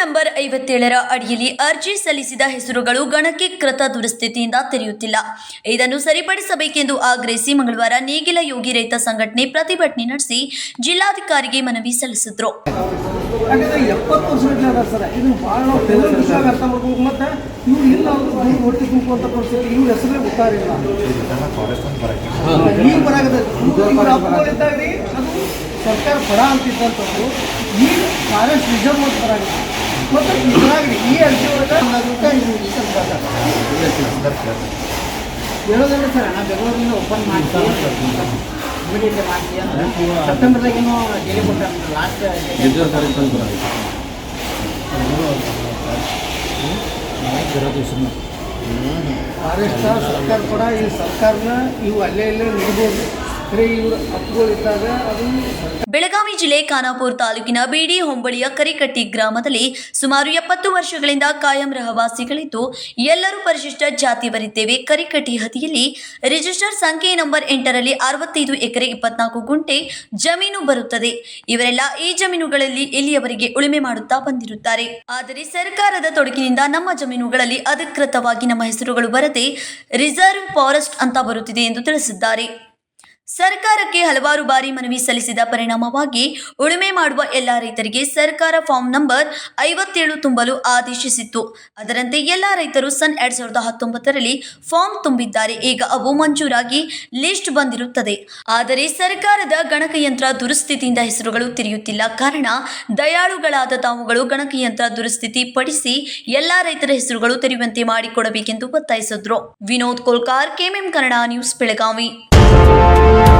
Number ಐವತ್ತೇಳರ ಅಡಿಯಲ್ಲಿ ಅರ್ಜಿ ಸಲ್ಲಿಸಿದ ಹೆಸರುಗಳು ಗಣಕೀಕೃತ ದುರಸ್ಥಿತಿಯಿಂದ ತೆರೆಯುತ್ತಿಲ್ಲ. ಇದನ್ನು ಸರಿಪಡಿಸಬೇಕೆಂದು ಆಗ್ರಹಿಸಿ ಮಂಗಳವಾರ ನೇಗಿಲ ಯೋಗಿ ರೈತ ಸಂಘಟನೆ ಪ್ರತಿಭಟನೆ ನಡೆಸಿ ಜಿಲ್ಲಾಧಿಕಾರಿಗೆ ಮನವಿ ಸಲ್ಲಿಸಿದ್ರು. ಯಾಕಂದ್ರೆ ಎಪ್ಪತ್ತು ವರ್ಷಗಟ್ಟಲೆ ಅದ ಸರ್ ಇದು ಭಾಳ ತೆಲುಗು ವಿಷಯ ಅರ್ಥ ಮಾಡ್ಬೇಕು ಮತ್ತು ಇವ್ರು ಇಲ್ಲ ಅವರು ಹೊಟ್ಟೆ ತುಂಬುವಂಥ ಪರಿಸ್ಥಿತಿ ಇವ್ರ ಹೆಸರೇ ಗೊತ್ತಾರಿಲ್ಲ ಈಗ ಬರಾಗದ ಇವ್ರ ಅಪ್ಪಗಳಿದ್ದಾಗ ರೀ ಅದು ಸರ್ಕಾರ ಪಡ ಅಂತಿದ್ದಂಥದ್ದು ಈಗ ಫಾರೆಸ್ಟ್ ರಿಸರ್ವ್ ಅಂತ ಈ ಅರ್ಜಿ ಒಳಗೆ ಸರ್ ನಾ ಬೆಂಗಳೂರಿಂದ ಓಪನ್ ಮಾಡ್ತೀವಿ ಇಮಿಡಿಯೇಟ್ ಮಾಡ್ತೀವಿ ಅಂದ್ರೆ ಸೆಪ್ಟೆಂಬರ್ದಾಗೇನೋ ಜೈಲಿ ಕೊಟ್ಟಾರ ಲಾಸ್ಟ್ ಫಾರೆಸ್ಟ್ ಸರ್ಕಾರ ಕೂಡ ಈ ಸರ್ಕಾರನ ಇವು ಅಲ್ಲೇ ಇಲ್ಲೇ ನಡಿಬೋದು. ಬೆಳಗಾವಿ ಜಿಲ್ಲೆ ಖಾನಾಪುರ ತಾಲೂಕಿನ ಬಿಡಿ ಹೊಂಬಳಿಯ ಕರಿಕಟ್ಟಿ ಗ್ರಾಮದಲ್ಲಿ ಸುಮಾರು ಎಪ್ಪತ್ತು ವರ್ಷಗಳಿಂದ ಕಾಯಂ ರಹವಾಸಿಗಳಿದ್ದು, ಎಲ್ಲರೂ ಪರಿಶಿಷ್ಟ ಜಾತಿ ಬರಿದ್ದೇವೆ ಕರಿಕಟ್ಟಿ ಹದಿಯಲ್ಲಿ ರಿಜಿಸ್ಟರ್ ಸಂಖ್ಯೆ ನಂಬರ್ ಎಂಟರಲ್ಲಿ ಅರವತ್ತೈದು ಎಕರೆ ಇಪ್ಪತ್ನಾಲ್ಕು ಗುಂಟೆ ಜಮೀನು ಬರುತ್ತದೆ. ಇವರೆಲ್ಲ ಈ ಜಮೀನುಗಳಲ್ಲಿ ಇಲ್ಲಿಯವರಿಗೆ ಉಳುಮೆ ಮಾಡುತ್ತಾ ಬಂದಿರುತ್ತಾರೆ. ಆದರೆ ಸರ್ಕಾರದ ತೊಡಕಿನಿಂದ ನಮ್ಮ ಜಮೀನುಗಳಲ್ಲಿ ಅಧಿಕೃತವಾಗಿ ನಮ್ಮ ಹೆಸರುಗಳು ಬರದೆ ರಿಸರ್ವ್ ಫಾರೆಸ್ಟ್ ಅಂತ ಬರುತ್ತಿದೆ ಎಂದು ತಿಳಿಸಿದ್ದಾರೆ. ಸರ್ಕಾರಕ್ಕೆ ಹಲವಾರು ಬಾರಿ ಮನವಿ ಸಲ್ಲಿಸಿದ ಪರಿಣಾಮವಾಗಿ ಉಳುಮೆ ಮಾಡುವ ಎಲ್ಲ ರೈತರಿಗೆ ಸರ್ಕಾರ ಫಾರ್ಮ್ ನಂಬರ್ ಐವತ್ತೇಳು ತುಂಬಲು ಆದೇಶಿಸಿತ್ತು. ಅದರಂತೆ ಎಲ್ಲ ರೈತರು ಸನ್ ಎರಡ್ ಸಾವಿರದ ಹತ್ತೊಂಬತ್ತರಲ್ಲಿ ಫಾರ್ಮ್ ತುಂಬಿದ್ದಾರೆ. ಈಗ ಅವು ಮಂಜೂರಾಗಿ ಲಿಸ್ಟ್ ಬಂದಿರುತ್ತದೆ. ಆದರೆ ಸರ್ಕಾರದ ಗಣಕಯಂತ್ರ ದುರಸ್ಥಿತಿಯಿಂದ ಹೆಸರುಗಳು ತಿರಿಯುತ್ತಿಲ್ಲ. ಕಾರಣ ದಯಾಳುಗಳಾದ ತಾವುಗಳು ಗಣಕಯಂತ್ರ ದುರಸ್ಥಿತಿ ಪಡಿಸಿ ಎಲ್ಲ ರೈತರ ಹೆಸರುಗಳು ತೆರೆಯುವಂತೆ ಮಾಡಿಕೊಡಬೇಕೆಂದು ಒತ್ತಾಯಿಸಿದ್ರು. Vinod Kolkar, KMM Kannada news, Belagavi. Música